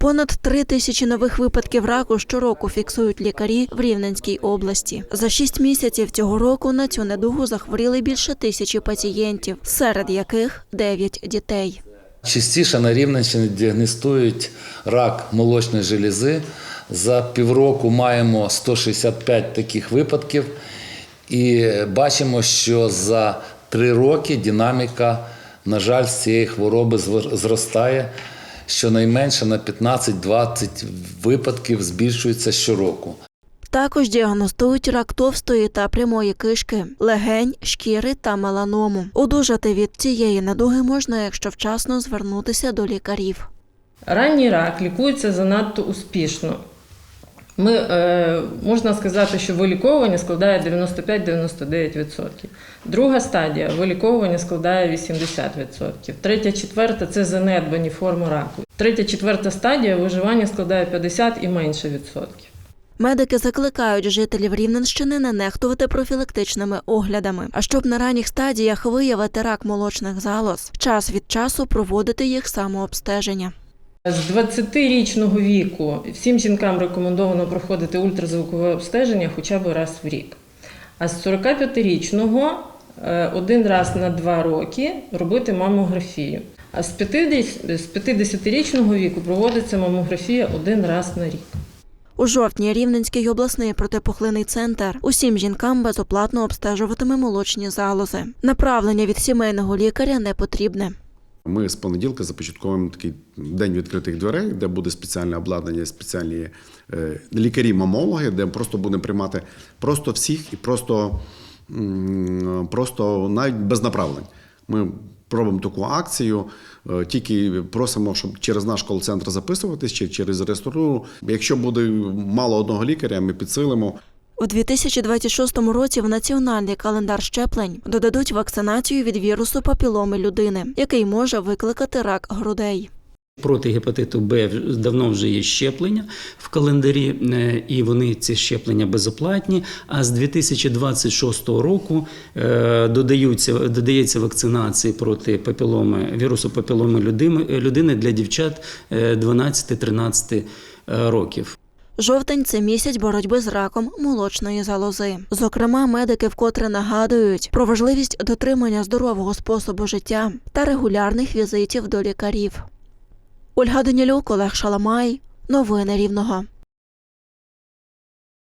Понад три тисячі нових випадків раку щороку фіксують лікарі в Рівненській області. За шість місяців цього року на цю недугу захворіли більше тисячі пацієнтів, серед яких дев'ять дітей. Частіше на Рівненщині діагностують рак молочної желізи. За півроку маємо 165 таких випадків, і бачимо, що за три роки динаміка, на жаль, з цієї хвороби зростає. Щонайменше на 15-20 випадків збільшується щороку. Також діагностують рак товстої та прямої кишки, легень, шкіри та меланому. Одужати від цієї недуги можна, якщо вчасно звернутися до лікарів. Ранній рак лікується занадто успішно. Ми, е, можна сказати, що виліковування складає 95-99%. Друга стадія виліковування складає 80%. Третя, четверта це занедбані форми раку. Третя, четверта стадія виживання складає 50 і менше відсотків. Медики закликають жителів Рівненщини не нехтувати профілактичними оглядами. А щоб на ранніх стадіях виявити рак молочних залоз, час від часу проводити їх самообстеження. З 20-річного віку всім жінкам рекомендовано проходити ультразвукове обстеження хоча б раз в рік. А з 45-річного е, один раз на два роки робити мамографію. А з 50 з 50-річного віку проводиться мамографія один раз на рік. У жовтні Рівненський обласний протипухлинний центр усім жінкам безоплатно обстежуватиме молочні залози. Направлення від сімейного лікаря не потрібне. Ми з понеділка започатковуємо такий день відкритих дверей, де буде спеціальне обладнання, спеціальні е, лікарі-мамологи, де просто будемо приймати просто всіх і просто, просто навіть без направлень. Ми робимо таку акцію, е, тільки просимо, щоб через наш кол-центр записуватись чи через реєстратуру. Якщо буде мало одного лікаря, ми підсилимо. У 2026 році в національний календар щеплень додадуть вакцинацію від вірусу папіломи людини, який може викликати рак грудей. Проти гепатиту Б давно вже є щеплення в календарі, е, і вони ці щеплення безоплатні. А з 2026 року е, додаються, додається вакцинації проти папіломи, вірусу папіломи людини, для дівчат е, 12-13 років. Жовтень це місяць боротьби з раком молочної залози. Зокрема, медики вкотре нагадують про важливість дотримання здорового способу життя та регулярних візитів до лікарів. Ольга Данілюк, Олег Шаламай. Новини Рівного.